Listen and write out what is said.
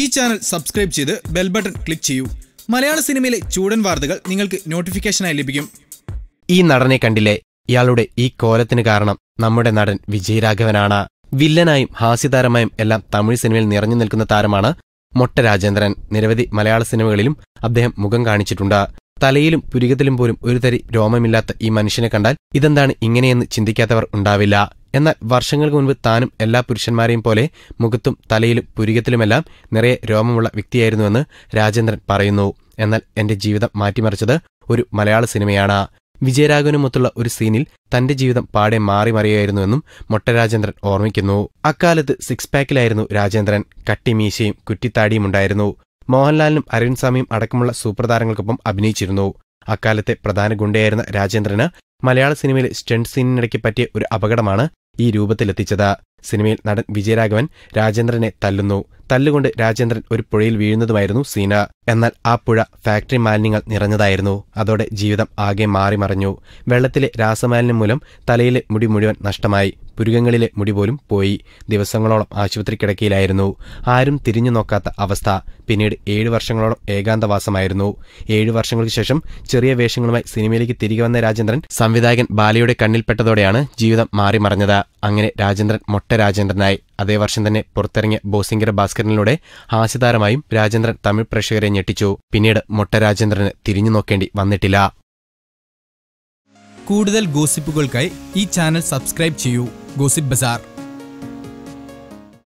ഈ channel subscribe ചെയ്ത് bell button click ചെയ്യൂ. മലയാള സിനിമയിലെ ചൂടൻ വാർത്തകൾ നിങ്ങൾക്ക് നോട്ടിഫിക്കേഷനായി ലഭിക്കും. ഈ നടനെ കണ്ടില്ലേ? ഇയാളുടെ ഈ കോലത്തിന് കാരണം നമ്മുടെ നടൻ വിജയരാഘവനാണ്. വില്ലനായും ഹാസ്യതാരമായും എല്ലാം തമിഴ് സിനിമയിൽ നിറഞ്ഞു നിൽക്കുന്ന താരമാണ് മൊട്ട രാജേന്ദ്രൻ. നിരവധി മലയാള സിനിമകളിലും അദ്ദേഹം മുഖം കാണിച്ചിട്ടുണ്ട്. തലയിലും പുരികത്തിലും പോലും ഒരു തരി രോമമില്ലാത്ത ഈ മനുഷ്യനെ കണ്ടാൽ ഇതെന്താണ് ഇങ്ങനെയെന്ന് ചിന്തിക്കാത്തവർ ഉണ്ടാവില്ല. എന്നാൽ വർഷങ്ങൾക്ക് മുൻപ് താനും എല്ലാ പുരുഷന്മാരെയും പോലെ മുഖത്തും തലയിലും പുരികത്തിലുമെല്ലാം നിറയെ രോമമുള്ള വ്യക്തിയായിരുന്നുവെന്ന് രാജേന്ദ്രൻ പറയുന്നു. എന്നാൽ എന്റെ ജീവിതം മാറ്റിമറിച്ചത് ഒരു മലയാള സിനിമയാണ്. വിജയരാഘവനുമൊത്തുള്ള ഒരു സീനിൽ തന്റെ ജീവിതം പാടെ മാറി മറിയായിരുന്നുവെന്നും മൊട്ടരാജേന്ദ്രൻ ഓർമ്മിക്കുന്നു. അക്കാലത്ത് സിക്സ് പാക്കിലായിരുന്നു രാജേന്ദ്രൻ. കട്ടിമീശയും കുറ്റിത്താടിയും ഉണ്ടായിരുന്നു. മോഹൻലാലിനും അരവിന്ദ് സ്വാമിയും അടക്കമുള്ള സൂപ്രതാരങ്ങൾക്കൊപ്പം അഭിനയിച്ചിരുന്നു. അക്കാലത്തെ പ്രധാന ഗുണ്ടയായിരുന്ന രാജേന്ദ്രന് മലയാള സിനിമയിലെ സ്റ്റണ്ട് സീനിനിടയ്ക്ക് പറ്റിയ ഒരു അപകടമാണ് ഈ രൂപത്തിലെത്തിച്ചത്. സിനിമയിൽ നടൻ വിജയരാഘവൻ രാജേന്ദ്രനെ തല്ലുന്നു. തല്ലുകൊണ്ട് രാജേന്ദ്രൻ ഒരു പുഴയിൽ വീഴുന്നതുമായിരുന്നു സീന. എന്നാൽ ആ പുഴ ഫാക്ടറി മാലിന്യങ്ങൾ നിറഞ്ഞതായിരുന്നു. അതോടെ ജീവിതം ആകെ മാറിമറിഞ്ഞു വെള്ളത്തിലെ രാസമാലിന്യം മൂലം തലയിലെ മുടി മുഴുവൻ നഷ്ടമായി. പുരുകങ്ങളിലെ മുടി പോലും പോയി. ദിവസങ്ങളോളം ആശുപത്രി കിടക്കയിലായിരുന്നു. ആരും തിരിഞ്ഞു നോക്കാത്ത അവസ്ഥ. പിന്നീട് ഏഴു വർഷങ്ങളോളം ഏകാന്തവാസമായിരുന്നു. ഏഴു വർഷങ്ങൾക്ക് ശേഷം ചെറിയ വേഷങ്ങളുമായി സിനിമയിലേക്ക് തിരികെ വന്ന രാജേന്ദ്രൻ സംവിധായകൻ ബാലയുടെ കണ്ണിൽപ്പെട്ടതോടെയാണ് ജീവിതം മാറി മറഞ്ഞത്. അങ്ങനെ രാജേന്ദ്രൻ മൊട്ട രാജേന്ദ്രനായി. അതേ വർഷം തന്നെ പുറത്തിറങ്ങിയ ബോസിംഗര ഭാസ്കരനിലൂടെ ഹാസ്യതാരമായും രാജേന്ദ്രൻ തമിഴ് പ്രേക്ഷകരെ ഞെട്ടിച്ചു. പിന്നീട് മൊട്ട രാജേന്ദ്രന് തിരിഞ്ഞു നോക്കേണ്ടി വന്നിട്ടില്ല. കൂടുതൽ ഗോസിപ്പുകൾക്കായി ഈ ചാനൽ സബ്സ്ക്രൈബ് ചെയ്യൂ. Gossip bazaar.